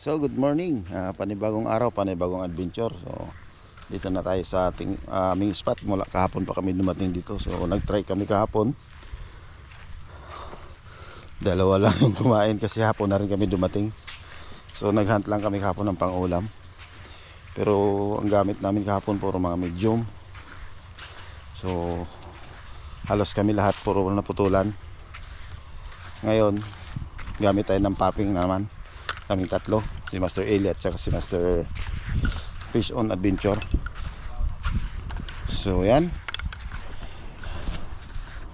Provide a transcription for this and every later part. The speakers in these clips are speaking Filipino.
So good morning, Ah, panibagong araw, panibagong adventure. So dito na tayo sa ating ah, aming spot. Mula kahapon pa kami dumating dito. So nag-try kami kahapon. Dalawa lang yung kumain kasi hapon na rin kami dumating. So naghunt lang kami kahapon ng pangulam. Pero ang gamit namin kahapon puro mga medium. So halos kami lahat puro naputulan. Ngayon, gamit tayo ng popping naman kaming tatlo si Master Eli at saka si Master Fish on Adventure. So yan.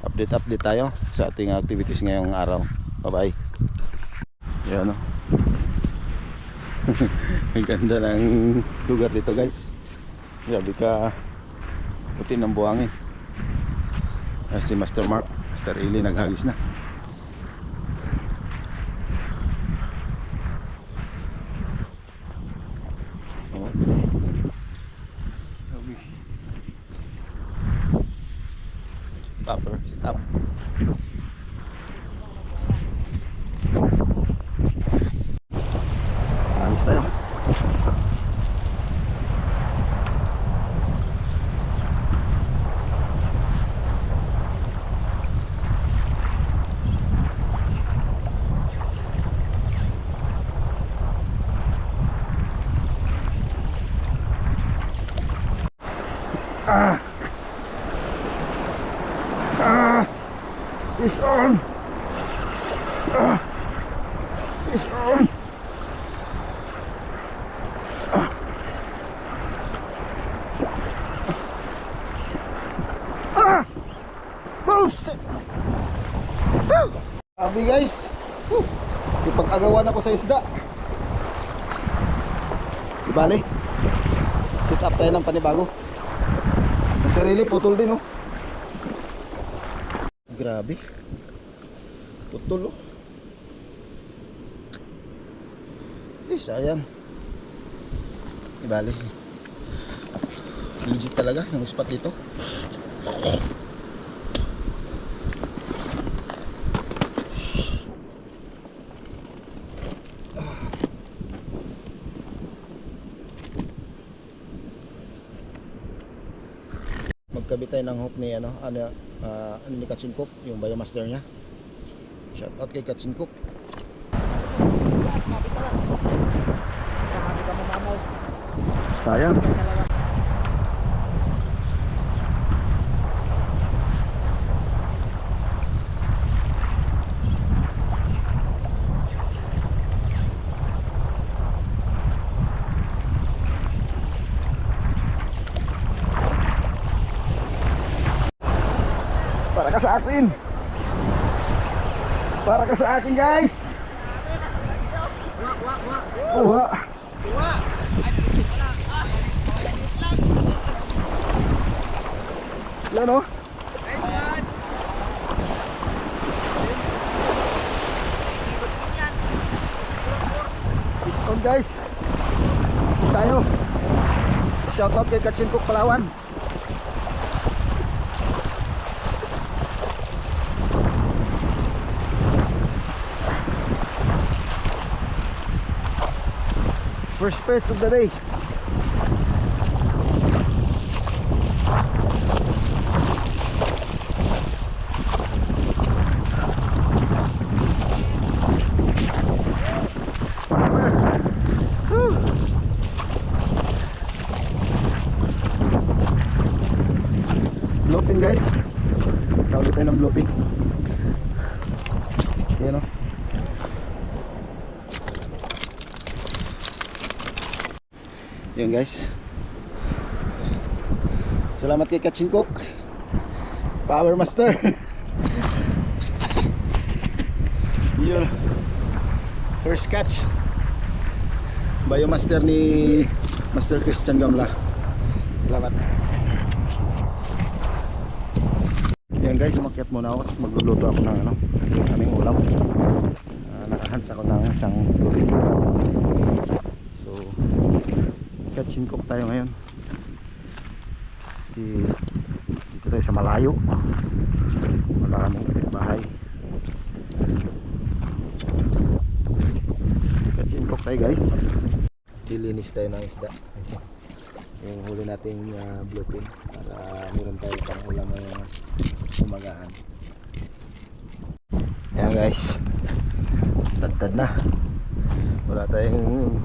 Update update tayo sa ating activities ngayong araw. Bye bye yan o ang ganda ng lugar dito guys. Grabe ka puti ng buhangin. Ah, si Master Mark Master Eli naghagis na Popper, sit up. Alis tayo. Ah! Ah! It's on! Ah! It's on! Ah! Oh, shit! Sabi guys, ipag-agawan ako sa isda. Bale, sit up tayo ng panibago. Sa sarili, putol din oh. Grabe. Putol oh. Eh, sayang. Ibali. Legit talaga, yung spot dito. Magkabit tayo ng hook ni ano, ano, ah, ano ni Kachinkop, yung biomaster niya. Shout out kay Kachinkop. Sayang. Ka sa akin. Para ka sa akin, guys. Uha. Yan oh. Fish on guys. Tayo. Shoutout kay Kachinkok Palawan. First fish of the day. Whew. Blooping guys. Kaulit tayo ng blooping. Yan o. Yun guys. Salamat kay Kachinkok. Power Master. Yun. First catch. Biomaster ni Master Christian Gamla. Salamat. Yan guys, umakyat muna ako. Magluluto ako ng ano, aming ulam. Uh, nakahans ako ng isang luto. So, Kachinkok tayo ngayon kasi dito tayo sa malayo wala kaming bahay Kachinkok tayo guys. Dilinis tayo ng isda. Yung huli nating uh, bluefin para meron tayo pang ulam ngayong umagaan. Yan guys. Tadtad na. Wala tayong